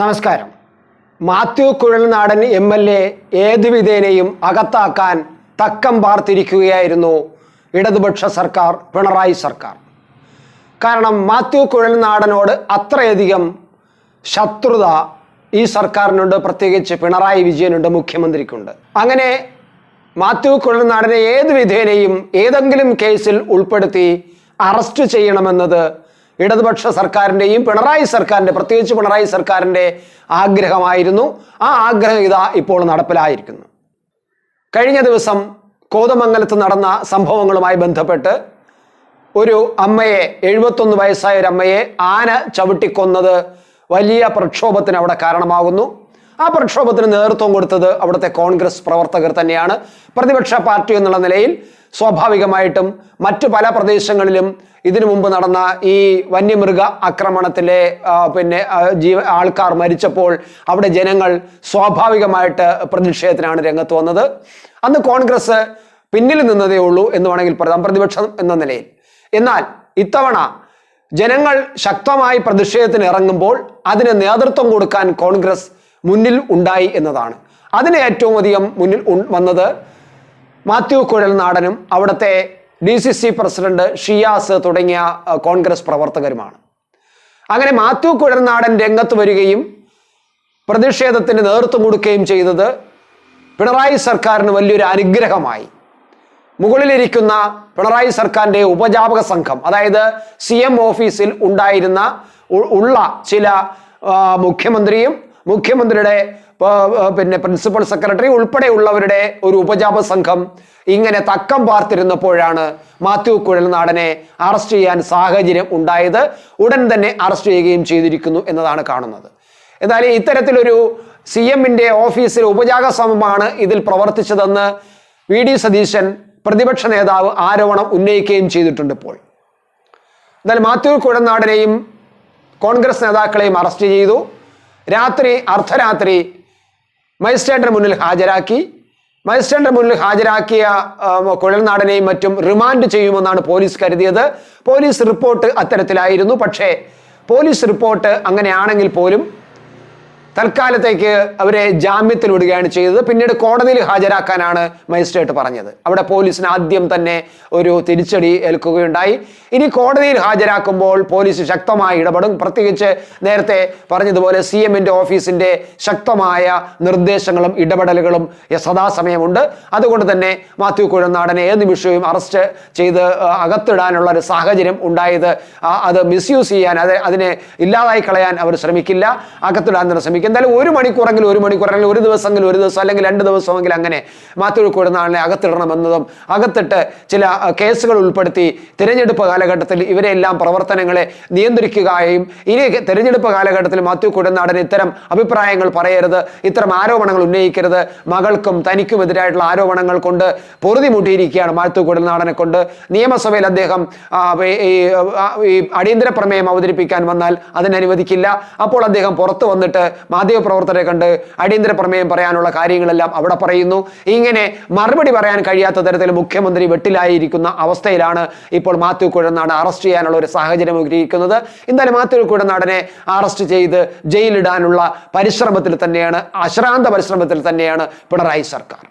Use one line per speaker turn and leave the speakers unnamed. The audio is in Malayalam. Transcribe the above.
നമസ്കാരം. Mathew Kuzhalnadan M L A ഏതു വിധേനയും അകത്താക്കാൻ തക്കം പാർത്തിരിക്കുകയായിരുന്നു ഇടതുപക്ഷ സർക്കാർ പിണറായി സർക്കാർ. കാരണം മാത്യു കുഴൽനാടനോട് അത്രയധികം ശത്രുത ഈ സർക്കാരിനുണ്ട് പ്രത്യേകിച്ച് പിണറായി വിജയനുണ്ട് മുഖ്യമന്ത്രിക്കുണ്ട്. അങ്ങനെ മാത്യു കുഴൽനാടനെ ഏത് വിധേനയും ഏതെങ്കിലും കേസിൽ ഉൾപ്പെടുത്തി അറസ്റ്റ് ചെയ്യണമെന്നത് ഇടതുപക്ഷ സർക്കാരിന്റെയും പിണറായി സർക്കാരിന്റെ പ്രത്യേകിച്ച് പിണറായി സർക്കാരിന്റെ ആഗ്രഹമായിരുന്നു. ആ ആഗ്രഹം ഇതാ ഇപ്പോൾ നടപ്പിലായിരിക്കുന്നു. കഴിഞ്ഞ ദിവസം കോതമംഗലത്ത് നടന്ന സംഭവങ്ങളുമായി ബന്ധപ്പെട്ട് ഒരു അമ്മയെ എഴുപത്തൊന്ന് വയസ്സായ ഒരു അമ്മയെ ആന ചവിട്ടിക്കൊന്നത് വലിയ പ്രക്ഷോഭത്തിന് അവിടെ കാരണമാകുന്നു. ആ പ്രക്ഷോഭത്തിന് നേതൃത്വം കൊടുത്തത് അവിടുത്തെ കോൺഗ്രസ് പ്രവർത്തകർ തന്നെയാണ്. പ്രതിപക്ഷ പാർട്ടി എന്നുള്ള നിലയിൽ സ്വാഭാവികമായിട്ടും മറ്റു പല പ്രദേശങ്ങളിലും ഇതിനു മുമ്പ് നടന്ന ഈ വന്യമൃഗ ആക്രമണത്തിലെ പിന്നെ ജീവ ആൾക്കാർ മരിച്ചപ്പോൾ അവിടെ ജനങ്ങൾ സ്വാഭാവികമായിട്ട് പ്രതിഷേധത്തിനാണ് രംഗത്ത് വന്നത്. അന്ന് കോൺഗ്രസ് പിന്നിൽ നിന്നതേ ഉള്ളൂ എന്ന് വേണമെങ്കിൽ പറയാം പ്രതിപക്ഷം എന്ന നിലയിൽ. എന്നാൽ ഇത്തവണ ജനങ്ങൾ ശക്തമായി പ്രതിഷേധത്തിന് ഇറങ്ങുമ്പോൾ അതിന് നേതൃത്വം കൊടുക്കാൻ കോൺഗ്രസ് മുന്നിൽ ഉണ്ടായി എന്നതാണ്. അതിന് ഏറ്റവും അധികം മുന്നിൽ വന്നത് മാത്യു കുഴൽനാടനും അവിടുത്തെ D C C president Shiyas തുടങ്ങിയ കോൺഗ്രസ് പ്രവർത്തകരുമാണ്. അങ്ങനെ മാത്യു കുഴൽനാടൻ രംഗത്ത് വരികയും പ്രതിഷേധത്തിന് നേതൃത്വം കൊടുക്കുകയും ചെയ്തത് പിണറായി സർക്കാരിന് വലിയൊരു അനുഗ്രഹമായി. മുകളിലിരിക്കുന്ന പിണറായി സർക്കാരിന്റെ ഉപജാപക സംഘം അതായത് സി എം ഓഫീസിൽ ഉണ്ടായിരുന്ന ഉള്ള ചില മുഖ്യമന്ത്രിയും മുഖ്യമന്ത്രിയുടെ പിന്നെ പ്രിൻസിപ്പൽ സെക്രട്ടറി ഉൾപ്പെടെയുള്ളവരുടെ ഒരു ഉപജാപ സംഘം ഇങ്ങനെ തക്കം പാർത്തിരുന്നപ്പോഴാണ് മാത്യു കുഴൽനാടനെ അറസ്റ്റ് ചെയ്യാൻ സാഹചര്യം ഉണ്ടായത്. ഉടൻ തന്നെ അറസ്റ്റ് ചെയ്യുകയും ചെയ്തിരിക്കുന്നു എന്നതാണ് കാണുന്നത്. എന്നാലും ഇത്തരത്തിലൊരു സി എമ്മിന്റെ ഓഫീസിൽ ഉപജാഗ ശ്രമമാണ് ഇതിൽ പ്രവർത്തിച്ചതെന്ന് വി ഡി സതീശൻ പ്രതിപക്ഷ നേതാവ് ആരോപണം ഉന്നയിക്കുകയും ചെയ്തിട്ടുണ്ട് ഇപ്പോൾ. എന്നാൽ മാത്യു കുഴനാടനെയും കോൺഗ്രസ് നേതാക്കളെയും അറസ്റ്റ് ചെയ്തു. രാത്രി അർദ്ധരാത്രി മജിസ്ട്രേറ്റിന് മുന്നിൽ ഹാജരാക്കി. മജിസ്ട്രേറ്റിന് മുന്നിൽ ഹാജരാക്കിയ കുഴൽനാടനെയും മറ്റും റിമാൻഡ് ചെയ്യുമെന്നാണ് പോലീസ് കരുതിയത്. പോലീസ് റിപ്പോർട്ട് അത്തരത്തിലായിരുന്നു. പക്ഷേ പോലീസ് റിപ്പോർട്ട് അങ്ങനെയാണെങ്കിൽ പോലും തൽക്കാലത്തേക്ക് അവരെ ജാമ്യത്തിൽ വിടുകയാണ് ചെയ്തത്. പിന്നീട് കോടതിയിൽ ഹാജരാക്കാനാണ് മജിസ്ട്രേറ്റ് പറഞ്ഞത്. അവിടെ പോലീസിന് ആദ്യം തന്നെ ഒരു തിരിച്ചടി ഏൽക്കുകയുണ്ടായി. ഇനി കോടതിയിൽ ഹാജരാക്കുമ്പോൾ പോലീസ് ശക്തമായി ഇടപെടും. പ്രത്യേകിച്ച് നേരത്തെ പറഞ്ഞതുപോലെ സി എമ്മിന്റെ ഓഫീസിന്റെ ശക്തമായ നിർദ്ദേശങ്ങളും ഇടപെടലുകളും സദാസമയമുണ്ട്. അതുകൊണ്ട് തന്നെ മാത്യു കുഴനാടനെ ഏത് നിമിഷവും അറസ്റ്റ് ചെയ്ത് അകത്തിടാനുള്ള ഒരു സാഹചര്യം ഉണ്ടായത് അത് മിസ്യൂസ് ചെയ്യാൻ അത് അതിനെ ഇല്ലാതായി കളയാൻ അവർ ശ്രമിക്കില്ല. അകത്തിടാൻ തന്നെ ശ്രമിക്കും എന്തായാലും ഒരു മണിക്കൂറെങ്കിലും ഒരു മണിക്കൂറെങ്കിലും ഒരു ദിവസമെങ്കിലും ഒരു ദിവസം അല്ലെങ്കിൽ രണ്ട് ദിവസമെങ്കിലും അങ്ങനെ മാത്യു ആളിനെ അകത്തിടണമെന്നതും അകത്തിട്ട് ചില കേസുകൾ ഉൾപ്പെടുത്തി തിരഞ്ഞെടുപ്പ് കാലഘട്ടത്തിൽ ഇവരെല്ലാം പ്രവർത്തനങ്ങളെ നിയന്ത്രിക്കുകയും ഇനി തിരഞ്ഞെടുപ്പ് കാലഘട്ടത്തിൽ മാത്യു കുഴനാടൻ ഇത്തരം അഭിപ്രായങ്ങൾ പറയരുത് ഇത്തരം ആരോപണങ്ങൾ ഉന്നയിക്കരുത് മകൾക്കും തനിക്കുമെതിരായിട്ടുള്ള ആരോപണങ്ങൾ കൊണ്ട് പൊറുതി മുട്ടിയിരിക്കുകയാണ് മാത്യു കുഴൽനാടനെ കൊണ്ട്. നിയമസഭയിൽ അദ്ദേഹം ഈ അടിയന്തര പ്രമേയം അവതരിപ്പിക്കാൻ വന്നാൽ അതിനനുവദിക്കില്ല. അപ്പോൾ അദ്ദേഹം പുറത്തു വന്നിട്ട് മാധ്യമപ്രവർത്തകരെ കണ്ട് അടിയന്തര പ്രമേയം പറയാനുള്ള കാര്യങ്ങളെല്ലാം അവിടെ പറയുന്നു. ഇങ്ങനെ മറുപടി പറയാൻ കഴിയാത്ത തരത്തിൽ മുഖ്യമന്ത്രി വെട്ടിലായിരിക്കുന്ന അവസ്ഥയിലാണ് ഇപ്പോൾ മാത്യു കുഴനാട് അറസ്റ്റ് ചെയ്യാനുള്ള ഒരു സാഹചര്യം ഒരുക്കിയിരിക്കുന്നത്. എന്തായാലും മാത്യു കുഴനാടനെ അറസ്റ്റ് ചെയ്ത് ജയിലിടാനുള്ള പരിശ്രമത്തിൽ തന്നെയാണ് അശ്രാന്ത പരിശ്രമത്തിൽ തന്നെയാണ് പിണറായി സർക്കാർ.